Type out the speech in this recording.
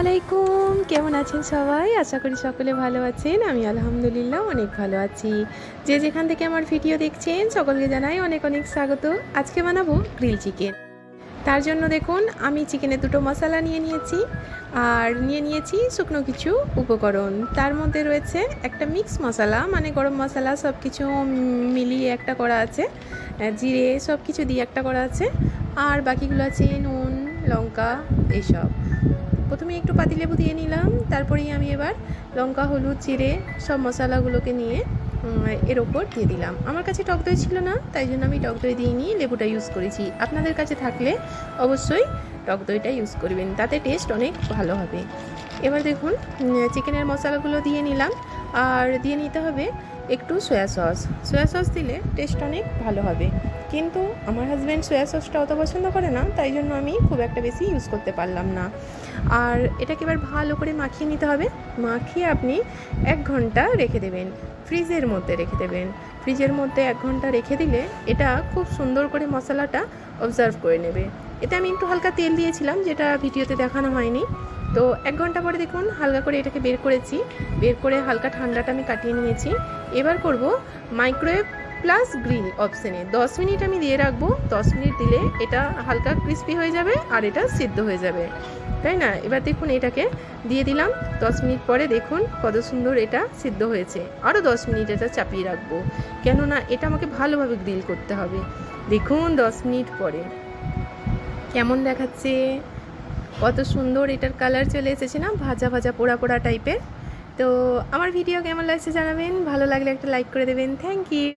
আলাইকুম। কেমন আছেন সবাই? আশা করি সকলে ভালো আছেন। আমি আলহামদুলিল্লাহ অনেক ভালো আছি। যে যেখান থেকে আমার ভিডিও দেখছেন, সকলকে জানাই অনেক অনেক স্বাগত। আজকে বানাবো গ্রিল চিকেন। তার জন্য দেখুন, আমি চিকেনের দুটো মশলা নিয়ে নিয়েছি। আর নিয়ে নিয়েছি শুকনো কিছু উপকরণ। তার মধ্যে রয়েছে একটা মিক্স মশলা মানে গরম মশলা সব কিছু মিলিয়ে একটা করা আছে। জিরে সব কিছু দিয়ে একটা করা আছে। আর বাকিগুলো আছে নুন, লঙ্কা এইসব প্রথমে একটু পাতিলেবু দিয়ে নিলাম, তারপরেই আমি এবার লঙ্কা, হলুদ চিড়ে সব মশলাগুলোকে নিয়ে এর ওপর দিয়ে দিলাম। আমার কাছে টক দই ছিল না, তাই জন্য আমি টক দই দিয়ে নিয়ে লেবুটা ইউজ করেছি। আপনাদের কাছে থাকলে অবশ্যই টক দইটা ইউজ করবেন, তাতে টেস্ট অনেক ভালো হবে। এবার দেখুন চিকেনের মশলাগুলো দিয়ে নিলাম, আর দিয়ে নিতে হবে একটু সয়া সস সয়া সস দিলে টেস্ট অনেক ভালো হবে। কিন্তু আমার হাজব্যান্ড সোয়া সসটা অত পছন্দ করে না, তাই জন্য আমি খুব একটা বেশি ইউজ করতে পারলাম না। আর এটাকে এবার ভালো করে মাখিয়ে নিতে হবে। মাখিয়ে আপনি এক ঘণ্টা রেখে দেবেন। ফ্রিজের মধ্যে রেখে দেবেন। ফ্রিজের মধ্যে এক ঘণ্টা রেখে দিলে এটা খুব সুন্দর করে মশলাটা অবজার্ভ করে নেবে। এতে আমি একটু হালকা তেল দিয়েছিলাম, যেটা ভিডিওতে দেখানো হয়নি। তো এক ঘণ্টা পরে দেখুন, হালকা করে এটাকে বের করেছি। বের করে হালকা ঠান্ডাটা আমি কাটিয়ে নিয়েছি। এবার করব মাইক্রোওয়েভ প্লাস গ্রিল অপশানে দশ মিনিট আমি দিয়ে রাখব। দশ মিনিট দিলে এটা হালকা ক্রিস্পি হয়ে যাবে আর এটা সিদ্ধ হয়ে যাবে। তাই না? এবার দেখুন এটাকে দিয়ে দিলাম। দশ মিনিট পরে দেখুন কত সুন্দর এটা সিদ্ধ হয়েছে। আরও দশ মিনিট এটা চাপিয়ে রাখব। কেননা এটা আমাকে ভালোভাবে গ্রিল করতে হবে। দেখুন দশ মিনিট পরে। কেমন দেখাচ্ছে? কত সুন্দর এটার কালার চলে এসেছে না? ভাজা ভাজা পোড়া পোড়া টাইপের তো আমার ভিডিও কেমন লাগছে জানাবেন? ভালো লাগলে একটা লাইক করে দেবেন। Thank you